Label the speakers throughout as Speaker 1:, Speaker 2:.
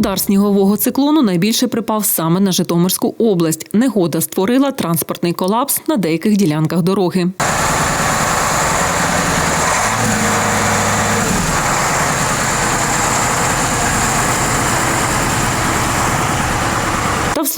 Speaker 1: Удар снігового циклону найбільше припав саме на Житомирську область. Негода створила транспортний колапс на деяких ділянках дороги.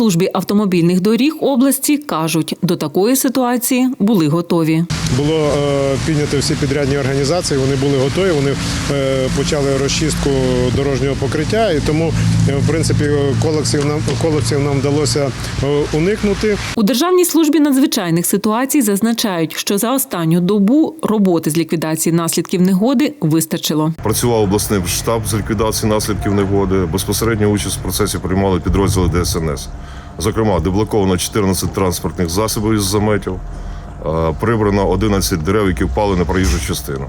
Speaker 1: Службі автомобільних доріг області кажуть, до такої ситуації були готові.
Speaker 2: Було е, піднято всі підрядні організації, вони були готові, вони е, почали розчистку дорожнього покриття, і тому, е, в принципі, колапсів нам, колапсів нам вдалося е, уникнути.
Speaker 1: У Державній службі надзвичайних ситуацій зазначають, що за останню добу роботи з ліквідації наслідків негоди вистачило.
Speaker 3: Працював обласний штаб з ліквідації наслідків негоди. Безпосередню участь в процесі приймали підрозділи ДСНС. Зокрема, деблоковано 14 транспортних засобів із заметів, прибрано 11 дерев, які впали на проїжджу частину.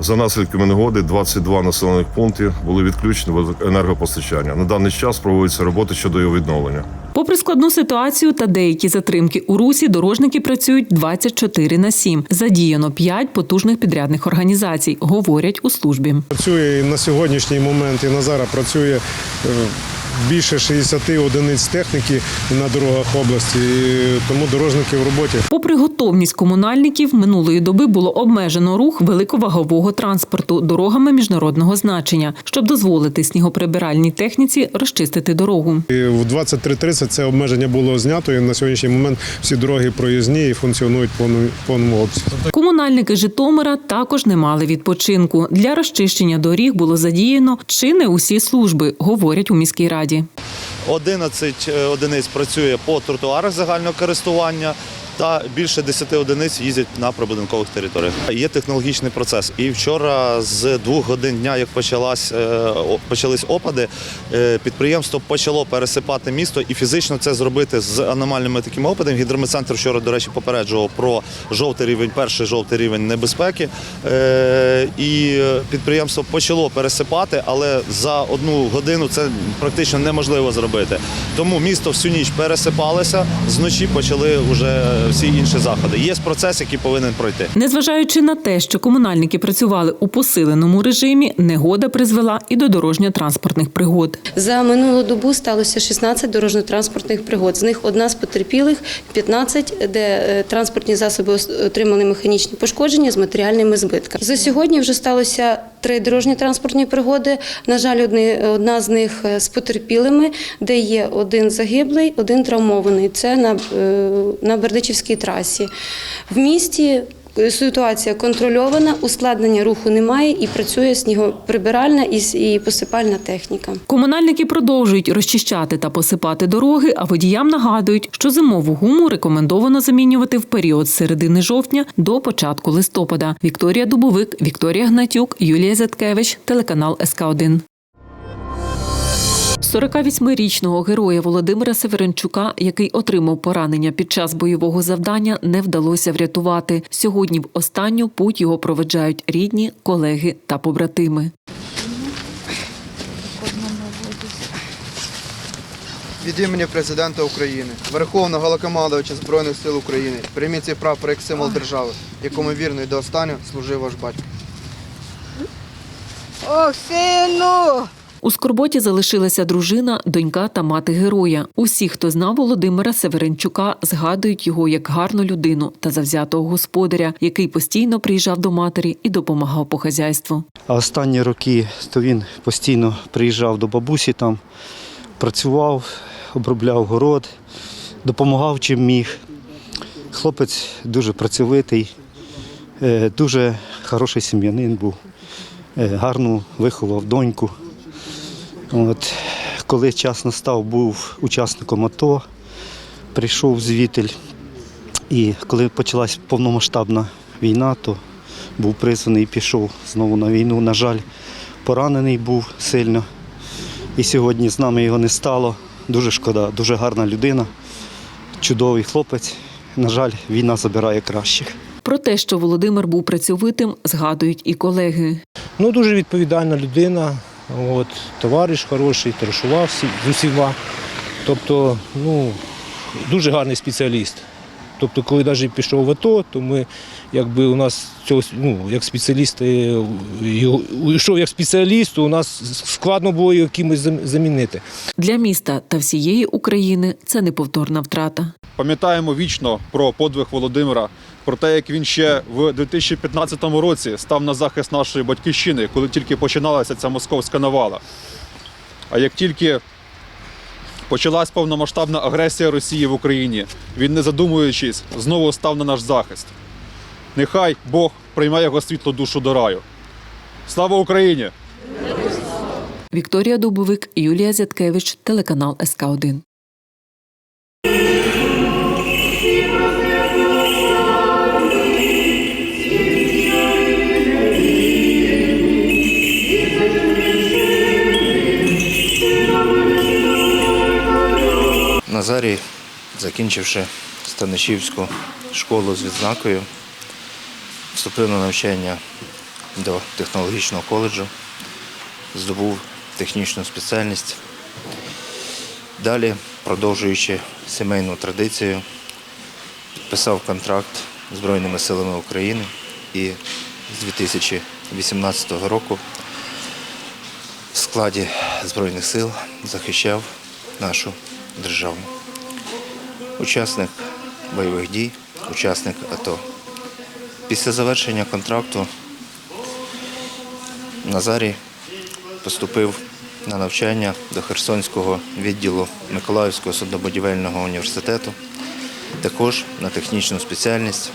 Speaker 3: За наслідками негоди 22 населених пункти були відключені від енергопостачання. На даний час проводяться роботи щодо його відновлення.
Speaker 1: Попри складну ситуацію та деякі затримки у русі, дорожники працюють 24 на 7. Задіяно 5 потужних підрядних організацій, говорять у службі.
Speaker 2: Працює і на сьогоднішній момент, і на зараз працює е, більше 60 одиниць техніки на дорогах області, і тому дорожники в роботі.
Speaker 1: Попри готовність комунальників, минулої доби було обмежено рух великовагового транспорту дорогами міжнародного значення, щоб дозволити снігоприбиральній техніці розчистити дорогу.
Speaker 2: І в 23.30 це обмеження було знято, і на сьогоднішній момент всі дороги проїзні і функціонують в повному- обсязі.
Speaker 1: Комунальники Житомира також не мали відпочинку. Для розчищення доріг було задіяно чи не усі служби, говорять у міській раді.
Speaker 4: 11 одиниць працює по тротуарах загального користування. Та більше 10 одиниць їздять на прибудинкових територіях. Є технологічний процес. І вчора з двох годин дня, як почалась, е, почались опади, е, підприємство почало пересипати місто і фізично це зробити з аномальними такими опадами. Гідрометцентр вчора, до речі, попереджував про жовтий рівень, перший жовтий рівень небезпеки. Е, І підприємство почало пересипати, але за одну годину це практично неможливо зробити. Тому місто всю ніч пересипалося, зночі почали вже всі інші заходи. Є процес, який повинен пройти.
Speaker 1: Незважаючи на те, що комунальники працювали у посиленому режимі, негода призвела і до дорожньо-транспортних пригод.
Speaker 5: За минулу добу сталося 16 дорожньо-транспортних пригод. З них одна з потерпілих, 15, де е, транспортні засоби отримали механічні пошкодження з матеріальними збитками. За сьогодні вже сталося три дорожньо-транспортні пригоди. На жаль, одні, одна з них е, з потерпілими, де є один загиблий, один травмований. Це на, е, на Бердичівській трасі. В місті Ситуація контрольована, ускладнення руху немає і працює снігоприбиральна і посипальна техніка.
Speaker 1: Комунальники продовжують розчищати та посипати дороги, а водіям нагадують, що зимову гуму рекомендовано замінювати в період з середини жовтня до початку листопада. Вікторія Дубовик, Вікторія Гнатюк, Юлія Заткевич, телеканал СК 1 48-річного героя Володимира Северенчука, який отримав поранення під час бойового завдання, не вдалося врятувати. Сьогодні в останню путь його проведжають рідні, колеги та побратими.
Speaker 6: Від імені президента України, Верховного Головнокомандувача Збройних сил України, прийміть цей прапор як символ держави, якому вірно і до останнього служив ваш батько.
Speaker 7: Ох, сину!
Speaker 1: У скорботі залишилася дружина, донька та мати героя. Усі, хто знав Володимира Северенчука, згадують його як гарну людину та завзятого господаря, який постійно приїжджав до матері і допомагав по хазяйству.
Speaker 8: А останні роки то він постійно приїжджав до бабусі там, працював, обробляв город, допомагав чим міг. Хлопець дуже працьовитий, е, дуже хороший сім'янин був, е, гарно виховав доньку. От, коли час настав, був учасником АТО, прийшов звітель. І коли почалась повномасштабна війна, то був призваний і пішов знову на війну. На жаль, поранений був сильно. І сьогодні з нами його не стало. Дуже шкода, дуже гарна людина, чудовий хлопець. На жаль, війна забирає кращих.
Speaker 1: Про те, що Володимир був працьовитим, згадують і колеги.
Speaker 9: Ну, дуже відповідальна людина, от, товариш хороший, товаришував всі- з усіма. Тобто, ну, дуже гарний спеціаліст. Тобто, коли навіть пішов в АТО, то ми якби у нас цього ну, як спеціалісти йшов як спеціаліст, то у нас складно було його кимось замінити.
Speaker 1: Для міста та всієї України це неповторна втрата.
Speaker 10: Пам'ятаємо вічно про подвиг Володимира, про те, як він ще в 2015 році став на захист нашої батьківщини, коли тільки починалася ця московська навала. А як тільки почалась повномасштабна агресія Росії в Україні, він, не задумуючись, знову став на наш захист. Нехай Бог прийме його світлу душу до раю. Слава Україні!
Speaker 1: Вікторія Дубовик, Юлія Зяткевич, телеканал СК 1
Speaker 11: Назарій, закінчивши Станишівську школу з відзнакою, вступив на навчання до технологічного коледжу, здобув технічну спеціальність. Далі, продовжуючи сімейну традицію, підписав контракт Збройними силами України і з 2018 року в складі Збройних сил захищав нашу державу. Учасник бойових дій, учасник АТО. Після завершення контракту Назарій поступив на навчання до Херсонського відділу Миколаївського суднобудівельного університету, також на технічну спеціальність,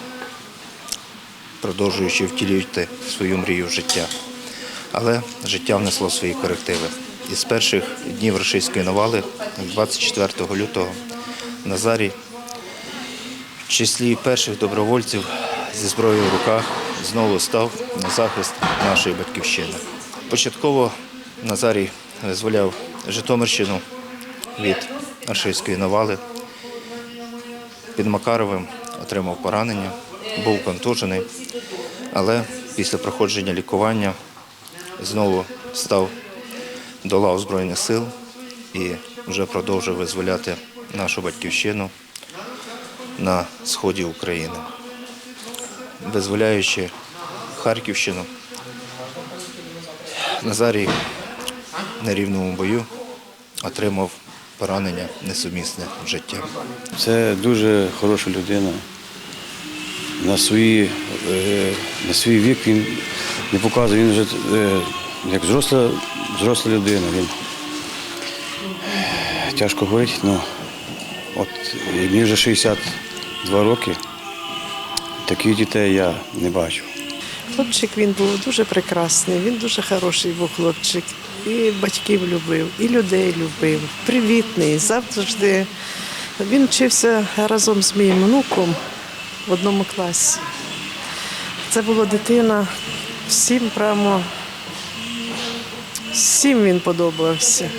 Speaker 11: продовжуючи втілювати свою мрію в життя. Але життя внесло свої корективи. І з перших днів російської навали, 24 лютого, Назарій в числі перших добровольців зі зброєю в руках знову став на захист нашої батьківщини. Початково Назарій визволяв Житомирщину від рашистської навали. Під Макаровим отримав поранення, був контужений, але після проходження лікування знову став до лав сил і вже продовжив визволяти нашу батьківщину на сході України. Визволяючи Харківщину, Назарій в нерівному бою отримав поранення несумісне з життям.
Speaker 12: Це дуже хороша людина. На, свої, е, на свій вік він не показує, він вже е, як зросла, зросла людина. Він тяжко говорити, але от мені вже 62 роки. Таких дітей я не бачу.
Speaker 7: Хлопчик він був дуже прекрасний, він дуже хороший був хлопчик. І батьків любив, і людей любив. Привітний, завжди. Він вчився разом з моїм внуком в одному класі. Це була дитина, всім прямо, всім він подобався.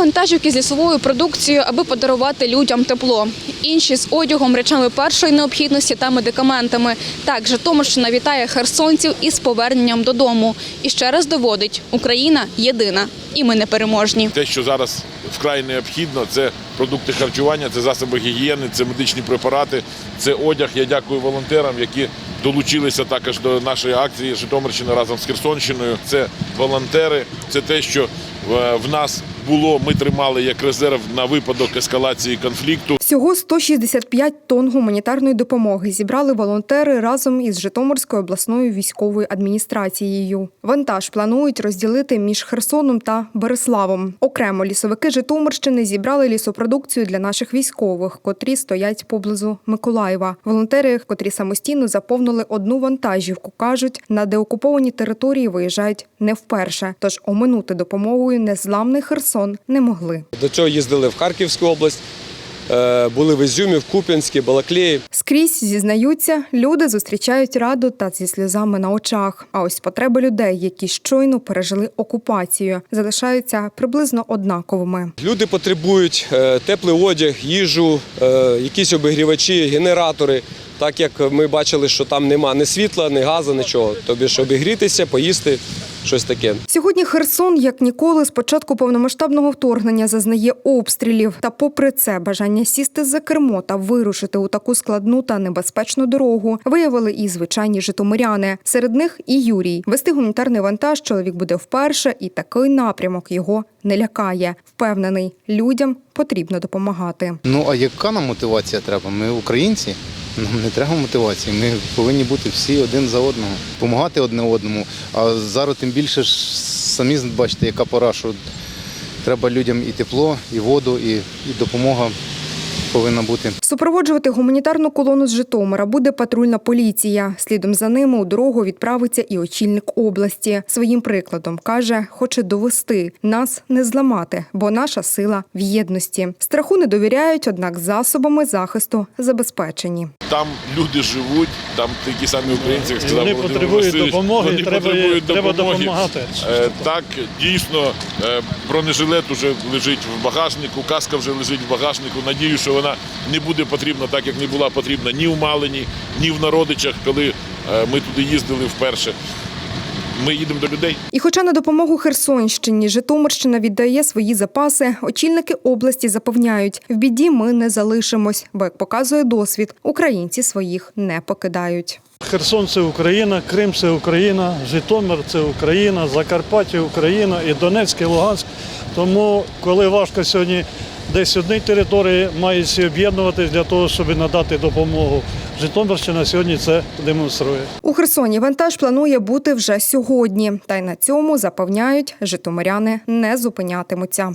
Speaker 13: Вантажівки зі своєю продукцією, аби подарувати людям тепло. Інші з одягом, речами першої необхідності та медикаментами. Так, Житомирщина вітає херсонців із поверненням додому. І ще раз доводить, Україна єдина, і ми непереможні.
Speaker 14: Те, що зараз вкрай необхідно, це продукти харчування, це засоби гігієни, це медичні препарати, це одяг. Я дякую волонтерам, які долучилися також до нашої акції Житомирщина разом з Херсонщиною. Це волонтери, це те, що в нас було. Ми тримали як резерв на випадок ескалації конфлікту.
Speaker 15: Всього 165 тонн гуманітарної допомоги зібрали волонтери разом із Житомирською обласною військовою адміністрацією. Вантаж планують розділити між Херсоном та Береславом. Окремо лісовики Житомирщини зібрали лісопродукцію для наших військових, котрі стоять поблизу Миколаєва. Волонтери, котрі самостійно заповнили одну вантажівку, кажуть, на деокуповані території виїжджають не вперше. Тож оминути допомогою незламний Херсон не могли.
Speaker 16: До цього їздили в Харківську область, е, були в Ізюмі, в Куп'янській, Балаклеї.
Speaker 15: Скрізь зізнаються, люди зустрічають раду та зі сльозами на очах. А ось потреби людей, які щойно пережили окупацію, залишаються приблизно однаковими.
Speaker 16: Люди потребують е, теплий одяг, їжу, е, якісь обігрівачі, генератори. Так як ми бачили, що там нема ні світла, ні газу, нічого. Тобі ж обігрітися, поїсти, щось таке.
Speaker 15: Сьогодні Херсон, як ніколи, з початку повномасштабного вторгнення зазнає обстрілів. Та, попри це, бажання сісти за кермо та вирушити у таку складну та небезпечну дорогу виявили і звичайні житомиряни. Серед них і Юрій. Вести гуманітарний вантаж чоловік буде вперше, і такий напрямок його не лякає. Впевнений, людям потрібно допомагати.
Speaker 17: Ну а яка нам мотивація треба? Ми українці. Нам не треба мотивації. Ми повинні бути всі один за одного, допомагати одне одному. А зараз тим більше ж самі бачите, яка пора, що треба людям і тепло, і воду, і, і допомога повинна бути.
Speaker 15: Супроводжувати гуманітарну колону з Житомира буде патрульна поліція. Слідом за ними у дорогу відправиться і очільник області. Своїм прикладом каже, хоче довести нас не зламати, бо наша сила в єдності. Страху не довіряють, однак засобами захисту забезпечені.
Speaker 14: Там люди живуть, там такі самі українці, як сказав
Speaker 18: Вони
Speaker 14: Володимир
Speaker 18: потребують
Speaker 14: Васильович,
Speaker 18: допомоги,
Speaker 14: вони
Speaker 18: треба-
Speaker 14: потребують
Speaker 18: треба
Speaker 14: допомоги.
Speaker 18: допомагати.
Speaker 14: Е, Так, дійсно, е, бронежилет уже лежить в багажнику, каска вже лежить в багажнику. Надію, що вона не буде потрібна так, як не була потрібна ні в Малині, ні в Народичах, коли е, ми туди їздили вперше. Ми їдемо до людей.
Speaker 15: І хоча на допомогу Херсонщині Житомирщина віддає свої запаси, очільники області запевняють, в біді ми не залишимось, бо як показує досвід, українці своїх не покидають.
Speaker 18: Херсон це Україна, Крим це Україна, Житомир це Україна, Закарпаття Україна і Донецьк, і Луганськ. Тому, коли важко сьогодні десь одні території, мають об'єднуватись для того, щоб надати допомогу. Житомирщина сьогодні це демонструє.
Speaker 15: У Херсоні вантаж планує бути вже сьогодні. Та й на цьому запевняють, житомиряни не зупинятимуться.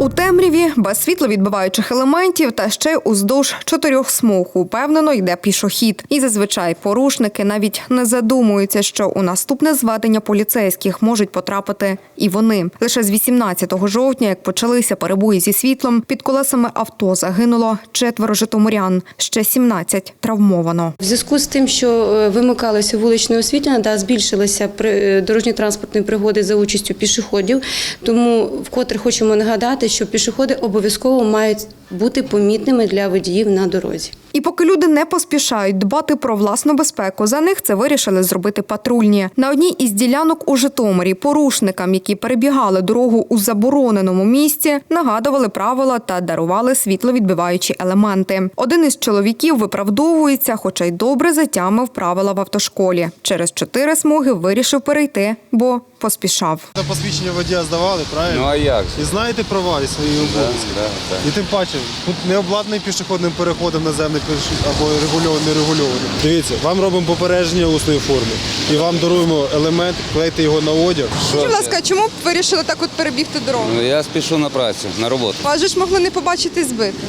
Speaker 15: у темряві без світловідбиваючих елементів та ще уздовж чотирьох смуг упевнено йде пішохід. І зазвичай порушники навіть не задумуються, що у наступне зведення поліцейських можуть потрапити і вони. Лише з 18 жовтня, як почалися перебої зі світлом, під колесами авто загинуло четверо житомирян, ще 17 травмовано.
Speaker 5: В зв'язку з тим, що е, вимикалося вуличне освітлення, да, збільшилися при- дорожньо-транспортні пригоди за участю пішоходів. Тому вкотре хочемо нагадати, що пішоходи обов'язково мають бути помітними для водіїв на дорозі.
Speaker 15: І поки люди не поспішають дбати про власну безпеку, за них це вирішили зробити патрульні. На одній із ділянок у Житомирі порушникам, які перебігали дорогу у забороненому місці, нагадували правила та дарували світловідбиваючі елементи. Один із чоловіків виправдовується, хоча й добре затямив правила в автошколі. Через чотири смуги вирішив перейти, бо поспішав.
Speaker 19: Це посвідчення водія здавали, правильно?
Speaker 12: Ну а як? же?
Speaker 19: І знаєте права і свої обов'язки.
Speaker 12: Да, да.
Speaker 19: І тим паче, тут не обладнаний пішохідним переходом наземний або регульований, нерегульований. Дивіться, вам робимо попередження усної форми. І вам даруємо елемент, клейте його на одяг.
Speaker 15: Будь ласка, чому б вирішили так от перебігти дорогу?
Speaker 12: Ну, я спішу на працю, на роботу.
Speaker 15: Вас же ж могли не побачити збити.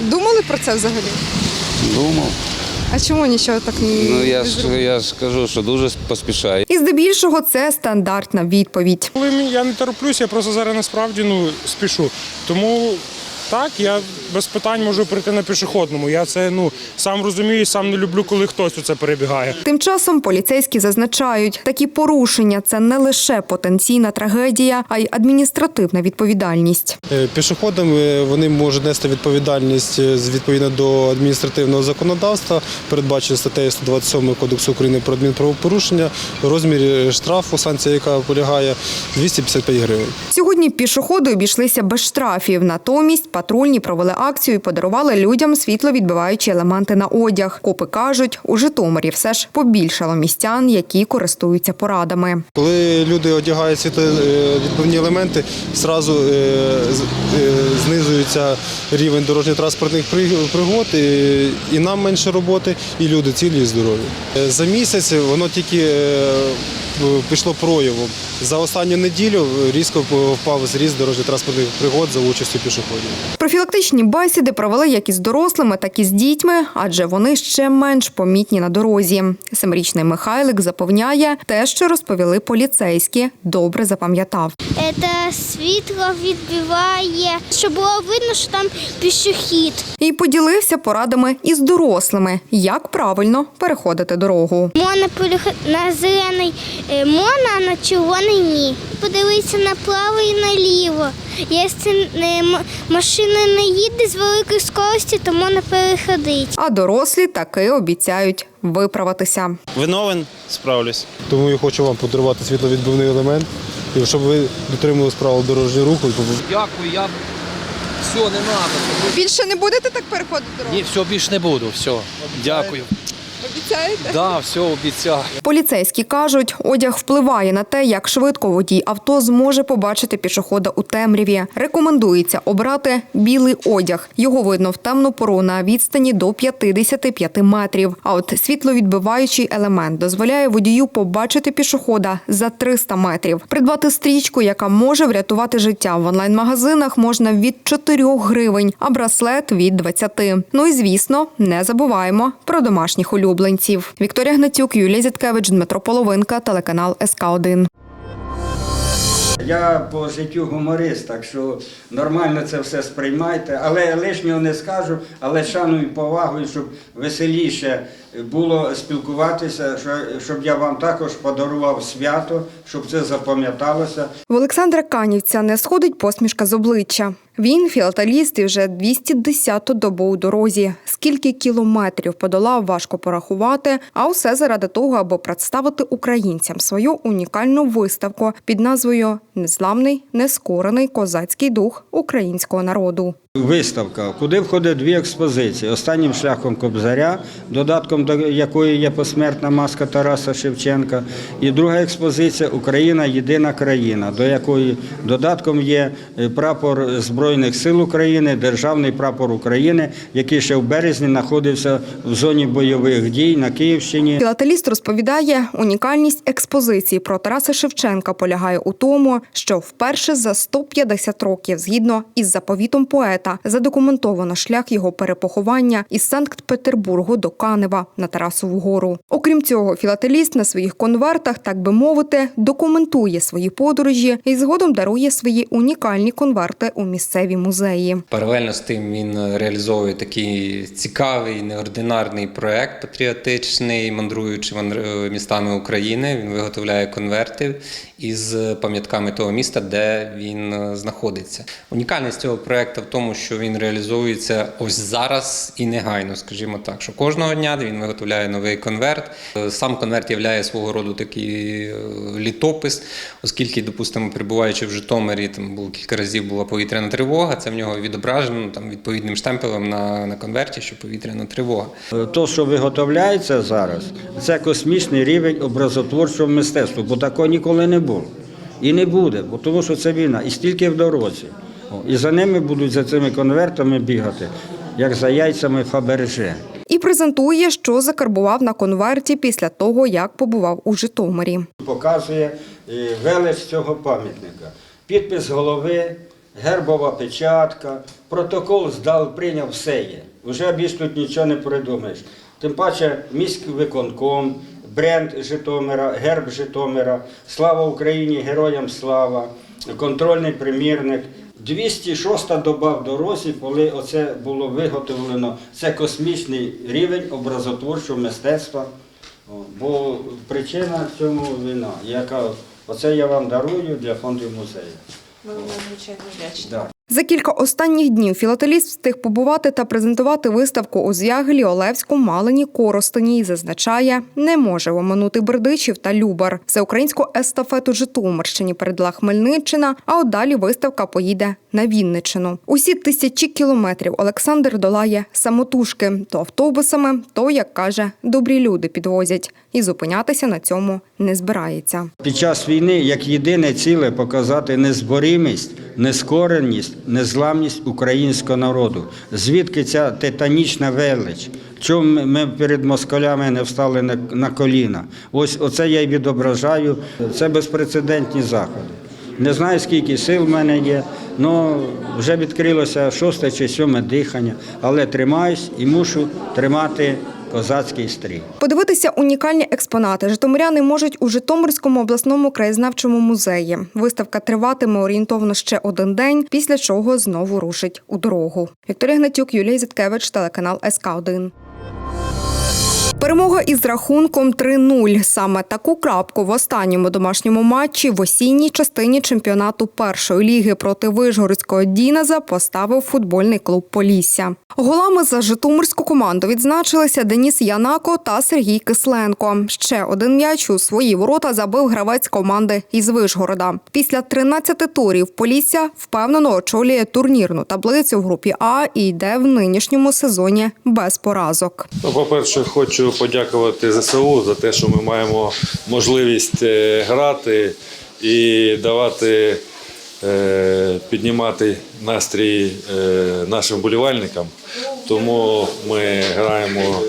Speaker 15: Думали про це взагалі?
Speaker 12: Думав.
Speaker 15: А чому нічого так не
Speaker 12: Ну я ж я ж кажу, що дуже поспішаю.
Speaker 15: І здебільшого це стандартна відповідь.
Speaker 20: Коли я не тороплюсь, я просто зараз насправді ну, спішу. Тому так, я без питань можу прийти на пішохідному. Я це ну, сам розумію сам не люблю, коли хтось у це перебігає.
Speaker 15: Тим часом поліцейські зазначають, такі порушення це не лише потенційна трагедія, а й адміністративна відповідальність.
Speaker 19: Е, Пішоходам е, вони можуть нести відповідальність е, з- відповідно до адміністративного законодавства, передбачено статтею 127 Кодексу України про адмінправопорушення. Розмір штрафу, санкція, яка полягає 255 гривень.
Speaker 15: Сьогодні пішоходи обійшлися без штрафів. Натомість патрульні провели акцію і подарували людям світловідбиваючі елементи на одяг. Копи кажуть, у Житомирі все ж побільшало містян, які користуються порадами.
Speaker 19: Коли люди одягають світловідбивні елементи, зразу е, е, знизується рівень дорожньо-транспортних при- пригод, і, нам менше роботи, і люди цілі і здорові. Е, За місяць воно тільки пішло проявом. За останню неділю різко впав зріст дорожньо-транспортних пригод за участю пішоходів.
Speaker 15: Профілактичні бесіди провели як із дорослими, так і з дітьми, адже вони ще менш помітні на дорозі. Семирічний Михайлик запевняє, те, що розповіли поліцейські, добре запам'ятав.
Speaker 21: Це світло відбиває, щоб було видно, що там пішохід.
Speaker 15: І поділився порадами із дорослими, як правильно переходити дорогу.
Speaker 21: Можна переходити на зелений е, можна, а на червоний ні. Подивитися направо і наліво. Якщо е, м- машина не їде з великої скорості, то можна переходити.
Speaker 15: А дорослі таки обіцяють виправитися.
Speaker 19: Виновен, справлюсь. Тому я хочу вам подарувати світловідбивний елемент, і щоб ви дотримували правил дорожнього руху.
Speaker 22: Дякую, я все, не треба.
Speaker 15: Більше не будете так переходити дорогу?
Speaker 22: Ні, все, більше не буду. Все. Дякую.
Speaker 15: Обіцяєте?
Speaker 22: Да, все, обіцяю.
Speaker 15: Поліцейські кажуть, одяг впливає на те, як швидко водій авто зможе побачити пішохода у темряві. Рекомендується обрати білий одяг. Його видно в темну пору на відстані до 55 метрів. А от світловідбиваючий елемент дозволяє водію побачити пішохода за 300 метрів. Придбати стрічку, яка може врятувати життя в онлайн-магазинах, можна від 4 гривень, а браслет від 20. Ну і звісно, не забуваємо про домашніх улюбленців. Вікторія Гнатюк, Юлія Зіткевич, Дмитро Половинка, телеканал СК 1
Speaker 23: Я по життю гуморист, так що нормально це все сприймайте. Але лишнього не скажу, але шану і повагою, щоб веселіше було спілкуватися, щоб я вам також подарував свято, щоб це запам'яталося.
Speaker 15: В Олександра Канівця не сходить посмішка з обличчя. Він філателіст і вже 210-ту добу у дорозі. Скільки кілометрів подолав, важко порахувати, а усе заради того, аби представити українцям свою унікальну виставку під назвою Незламний, нескорений козацький дух українського народу.
Speaker 23: Виставка, куди входить дві експозиції. Останнім шляхом Кобзаря, додатком до якої є посмертна маска Тараса Шевченка. І друга експозиція Україна єдина країна, до якої додатком є е, прапор Збройних сил України, державний прапор України, який ще в березні знаходився в зоні бойових дій на Київщині.
Speaker 15: Філателіст розповідає, унікальність експозиції про Тараса Шевченка полягає у тому, що вперше за 150 років, згідно із заповітом поета, задокументовано шлях його перепоховання із Санкт-Петербургу до Канева на Тарасову гору. Окрім цього, філателіст на своїх конвертах, так би мовити, документує свої подорожі і згодом дарує свої унікальні конверти у місцеві музеї.
Speaker 24: Паралельно з тим він реалізовує такий цікавий неординарний проект патріотичний, мандруючи мандр- містами України. Він виготовляє конверти із пам'ятками того міста, де він е, знаходиться. Унікальність цього проекту в тому, що він реалізується ось зараз і негайно, скажімо так, що кожного дня він виготовляє новий конверт. Е, Сам конверт є свого роду такий е, літопис, оскільки, допустимо, перебуваючи в Житомирі, там було кілька разів була повітряна тривога. Це в нього відображено там відповідним штемпелем на, на конверті, що повітряна тривога.
Speaker 23: То, що виготовляється зараз, це космічний рівень образотворчого мистецтва, бо такого ніколи не було. І не буде, бо тому що це війна, і стільки в дорозі. І за ними будуть за цими конвертами бігати, як за яйцями Фаберже.
Speaker 15: І презентує, що закарбував на конверті після того, як побував у Житомирі.
Speaker 23: Показує е, велич цього пам'ятника. Підпис голови, гербова печатка, протокол здав, прийняв все є. Вже більш тут нічого не придумаєш. Тим паче міськвиконком, бренд Житомира, герб Житомира, слава Україні, героям слава, контрольний примірник. 206 доба в дорозі, коли оце було виготовлено, це космічний рівень образотворчого мистецтва. Бо причина в цьому війна, яка оце я вам дарую для фондів музею.
Speaker 25: Ми вам надзвичайно вдячні.
Speaker 23: Да.
Speaker 15: За кілька останніх днів філателіст встиг побувати та презентувати виставку у Звягелі, Олевську, Малині, Коростені і зазначає, не може оминути Бердичів та Любар. Всеукраїнську естафету Житомирщині передала Хмельниччина, а от далі виставка поїде на Вінниччину. Усі тисячі кілометрів Олександр долає самотужки то автобусами, то, як каже, добрі люди підвозять. І зупинятися на цьому не збирається.
Speaker 23: Під час війни як єдине ціле показати незборімість нескореність, незламність українського народу. Звідки ця титанічна велич? Чому ми- перед москалями не встали на коліна? Ось оце я й відображаю. Це безпрецедентні заходи. Не знаю, скільки сил в мене є, але вже відкрилося шосте чи сьоме дихання, але тримаюсь і мушу тримати козацький стрій.
Speaker 15: Подивитися унікальні експонати житомиряни можуть у Житомирському обласному краєзнавчому музеї. Виставка триватиме орієнтовно ще один день, після чого знову рушить у дорогу. Вікторія Гнатюк, Юлія Зіткевич, телеканал СК 1 Перемога із рахунком 3-0. Саме таку крапку в останньому домашньому матчі в осінній частині чемпіонату першої ліги проти Вишгородського Діназа поставив футбольний клуб Полісся. Голами за житомирську команду відзначилися Деніс Янако та Сергій Кисленко. Ще один м'яч у свої ворота забив гравець команди із Вишгорода. Після 13 турів Полісся впевнено очолює турнірну таблицю в групі А і йде в нинішньому сезоні без поразок.
Speaker 26: Ну, по-перше, хочу подякувати ЗСУ за те, що ми маємо можливість е, грати і давати е, піднімати настрій е, нашим вболівальникам. Тому ми граємо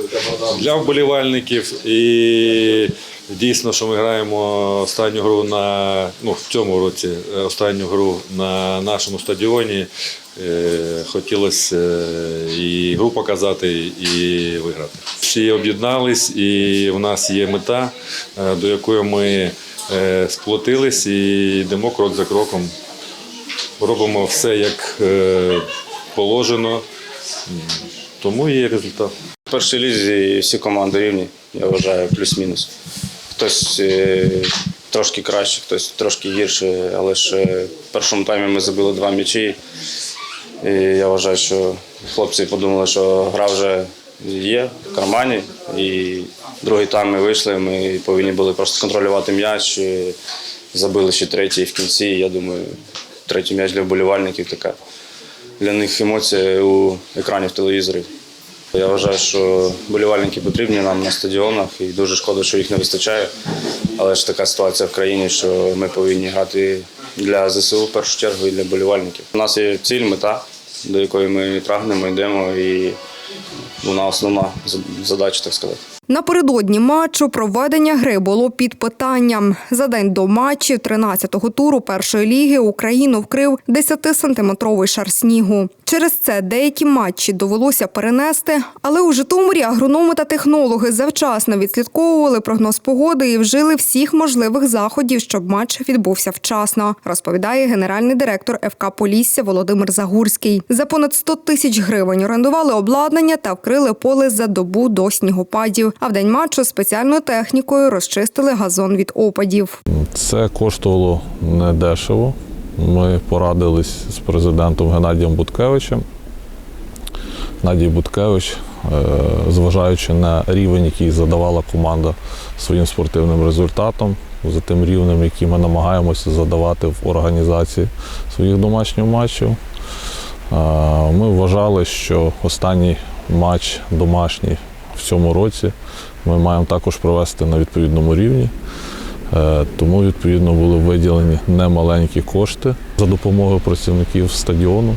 Speaker 26: для вболівальників і дійсно, що ми граємо останню гру на ну, в цьому році останню гру на нашому стадіоні. Хотілося і гру показати, і виграти. Всі об'єднались, і в нас є мета, е, до якої ми е, сплотились і йдемо крок за кроком. Робимо все як е, положено, тому є результат.
Speaker 27: В першій лізі всі команди рівні, я вважаю, плюс-мінус. Хтось трошки краще, хтось трошки гірше, але ж в першому таймі ми забили два м'ячі. І я вважаю, що хлопці подумали, що гра вже є в кармані. І другий тайм ми вийшли, ми повинні були просто контролювати м'яч. Забили ще третій в кінці. Я думаю, третій м'яч для вболівальників така для них емоція у екранів телевізорів. Я вважаю, що болівальники потрібні нам на стадіонах і дуже шкода, що їх не вистачає. Але ж така ситуація в країні, що ми повинні грати для ЗСУ в першу чергу і для болівальників. У нас є ціль, мета, до якої ми прагнемо, йдемо, і вона основна задача, так сказати.
Speaker 15: Напередодні матчу проведення гри було під питанням. За день до матчів 13-го туру першої ліги Україну вкрив 10-сантиметровий шар снігу. Через це деякі матчі довелося перенести, але у Житомирі агрономи та технологи завчасно відслідковували прогноз погоди і вжили всіх можливих заходів, щоб матч відбувся вчасно, розповідає генеральний директор ФК Полісся Володимир Загурський. За понад 100 тисяч гривень орендували обладнання та вкрили поле за добу до снігопадів. А в день матчу спеціальною технікою розчистили газон від опадів.
Speaker 28: Це коштувало недешево. Ми порадились з президентом Геннадієм Буткевичем. Геннадій Буткевич, е, зважаючи на рівень, який задавала команда своїм спортивним результатом, за тим рівнем, який ми намагаємося задавати в організації своїх домашніх матчів, е, ми вважали, що останній матч домашній в цьому році ми маємо також провести на відповідному рівні. Е, Тому відповідно були виділені немаленькі кошти за допомогою працівників стадіону.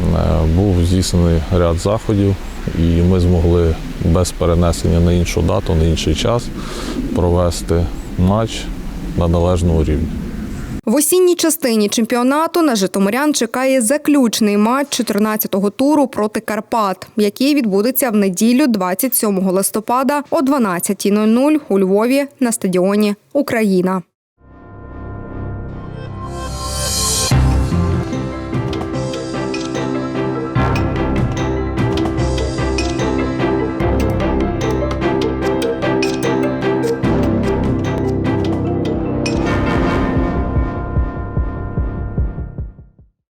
Speaker 28: Е, Був здійснений ряд заходів, і ми змогли без перенесення на іншу дату, на інший час провести матч на належному рівні.
Speaker 15: В осінній частині чемпіонату на Житомирян чекає заключний матч 14-го туру проти Карпат, який відбудеться в неділю 27 листопада о 12.00 у Львові на стадіоні Україна.